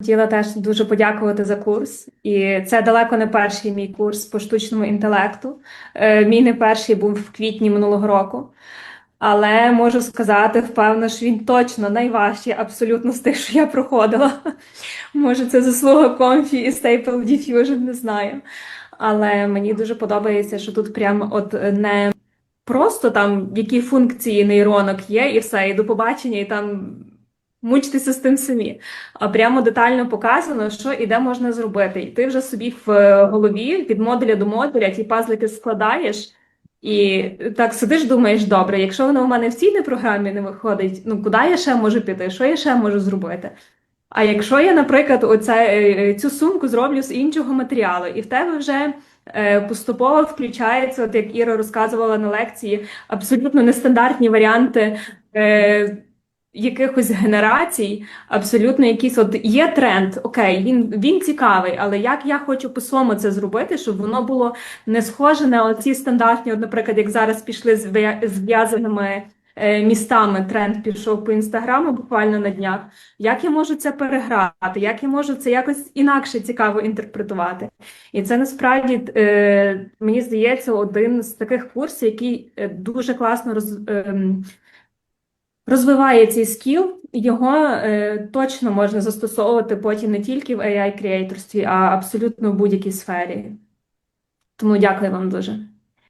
Хотіла теж дуже подякувати за курс. І це далеко не перший мій курс по штучному інтелекту. Е, Мій не перший був в квітні минулого року. Але можу сказати, впевнена, що він точно найважчий абсолютно з тих, що я проходила. Може, це заслуга Comfy і Stable Diffusion, не знаю. Але мені дуже подобається, що тут прямо от не просто там які функції нейронок є, і все, і до побачення, і там мучтеся з тим самі. А прямо детально показано, що і де можна зробити. І ти вже собі в е, голові від модуля до модуля ті пазлики складаєш. І так сидиш, думаєш, добре, якщо воно в мене в цій програмі не виходить, ну куди я ще можу піти? Що я ще можу зробити? А якщо я, наприклад, оце, е, цю сумку зроблю з іншого матеріалу, і в тебе вже е, поступово включається, от як Іра розказувала на лекції, абсолютно нестандартні варіанти е, якихось генерацій, абсолютно якісь от є тренд, окей, він, він цікавий, але як я хочу по-своєму це зробити, щоб воно було не схоже на оці стандартні, от, наприклад, як зараз пішли з в'я- зв'язаними е, містами, тренд пішов по інстаграму буквально на днях. Як я можу це переграти? Як я можу це якось інакше цікаво інтерпретувати? І це насправді е, мені здається один з таких курсів, який е, дуже класно роз, ем, розвиває цей скіл. Його е, точно можна застосовувати потім не тільки в AI-креаторстві, а абсолютно в будь-якій сфері. Тому дякую вам дуже.